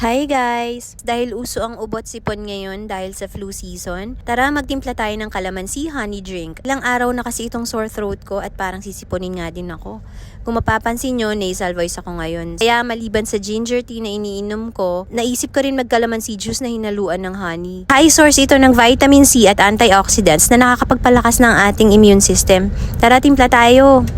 Hi guys! Dahil uso ang ubot sipon ngayon dahil sa flu season, tara magtimpla tayo ng kalamansi honey drink. Ilang araw na kasi itong sore throat ko at parang sisiponin nga din ako. Kung mapapansin nyo, nasal voice ako ngayon. Kaya maliban sa ginger tea na iniinom ko, naisip ko rin magkalamansi juice na hinaluan ng honey. High source ito ng vitamin C at antioxidants na nakakapagpalakas ng ating immune system. Tara timpla tayo!